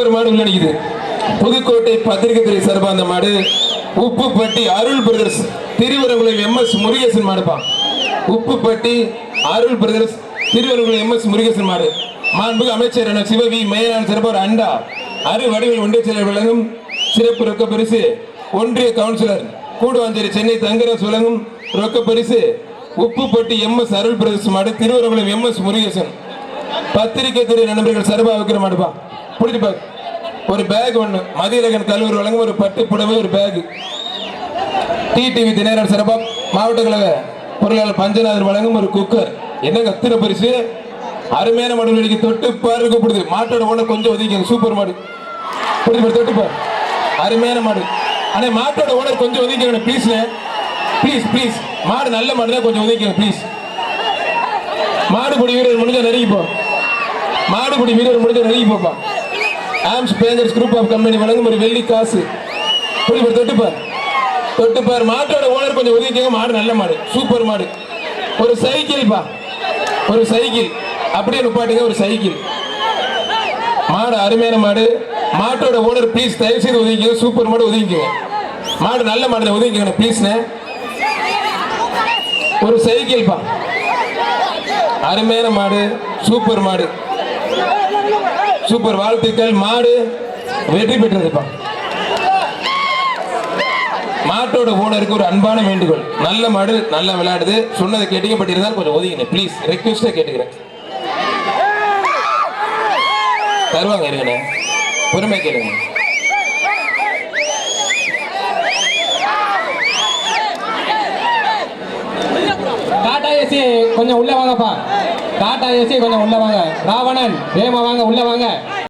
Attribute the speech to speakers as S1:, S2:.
S1: ஒரு மாடு உள்ள புதுக்கோட்டை பத்திரிகை துறை அந்த மாடு Uppupatti Arul brothers Thiruvarangulam M S Murugesan மாடுப்பா. Uppupatti Arul brothers Thiruvarangulam M S Murugesan மாடு. மாண்பு அமைச்சர் சிவவி மேயனான் சிறப்பு அண்டா அரு வடிவில் ஒன்றிய செயலர் வழங்கும் சிறப்பு ரொக்க பரிசு ஒன்றிய கவுன்சிலர் கூடுவாஞ்சேரி சென்னை தங்கராஜ் வழங்கும் ரொக்க பரிசு Uppupatti M S Arul brothers மாடு திருவரங்குளம் எம் எஸ் முருகேசன். பத்திரிகை துறை நண்பர்கள் சர்வா வைக்கிற பிடிச்சி பாரு. ஒரு பேக் ஒன்று மதியழகன் கல்லூரி வழங்கும் ஒரு பட்டு புடவை ஒரு பேக் டிடிவி தினேரன் சிறப்பா மாவட்ட கழக பொருளாளர் பஞ்சநாதர் வழங்கும் ஒரு குக்கர் என்ன கத்திர பரிசு? அருமையான மாடு வெளிக்கு தொட்டு பாரு கூப்பிடுது. மாட்டோட ஓனர் கொஞ்சம் ஒதுக்கிங்க சூப்பர் மாடு. புரிஞ்சு பாரு தொட்டு பாரு. அருமையான மாடு. அண்ணே மாட்டோட ஓனர் கொஞ்சம் ஒதுக்கிங்க ப்ளீஸ் ப்ளீஸ் ப்ளீஸ் மாடு நல்ல மாடு தான் கொஞ்சம் ஒதுக்கிங்க ப்ளீஸ் மாடுபிடி வீரர் முடிஞ்ச நெருங்கி போ. மாடுபிடி வீரர் முடிஞ்ச நெருங்கி போப்பா. ஆம்ஸ் பேஞ்சர்ஸ் குரூப் ஆஃப் கம்பெனி வழங்கும் ஒரு வெள்ளி காசு. புடி தொட்டுப்பார் தொட்டுப்பார் மாட்டோட ஓனர் கொஞ்சம் ஒதுக்கிங்க மாடு நல்ல மாடு. சூப்பர் மாடு. ஒரு சைக்கிள் பா. ஒரு சைக்கிள் அப்படியே நிப்பாட்டுங்க. ஒரு சைக்கிள் மாடு அருமையான மாடு. மாட்டோட ஓனர் ப்ளீஸ் தயவு செய்து ஒதுக்கிங்க சூப்பர் மாடு ஒதுக்கிங்க மாடு நல்ல மாடு ஒதுக்கிங்க ப்ளீஸ்ண்ணே ஒரு சைக்கிள் பா. அருமையான மாடு. சூப்பர் மாடு. சூப்பர் வாழ்த்துக்கள். மாடு வெற்றி பெற்றதுப்பா மாட்டோட ஓனருக்கு ஒரு அன்பான வேண்டுகோள். நல்ல மாடு நல்லா விளையாடுது. சொன்னதை கேட்டீங்க கொஞ்சம் ஒதுங்கினேன் ப்ளீஸ் ரெக்வெஸ்டா கேட்டுக்கிறேன். தருவாங்க இருங்கண்ணே. பொறுமை கேளுங்க
S2: டாடா ஏசி கொஞ்சம் உள்ள வாங்கப்பா. டாடா ஏசி கொஞ்சம் உள்ள வாங்க. ராவணன் வேகமா வாங்க உள்ள வாங்க.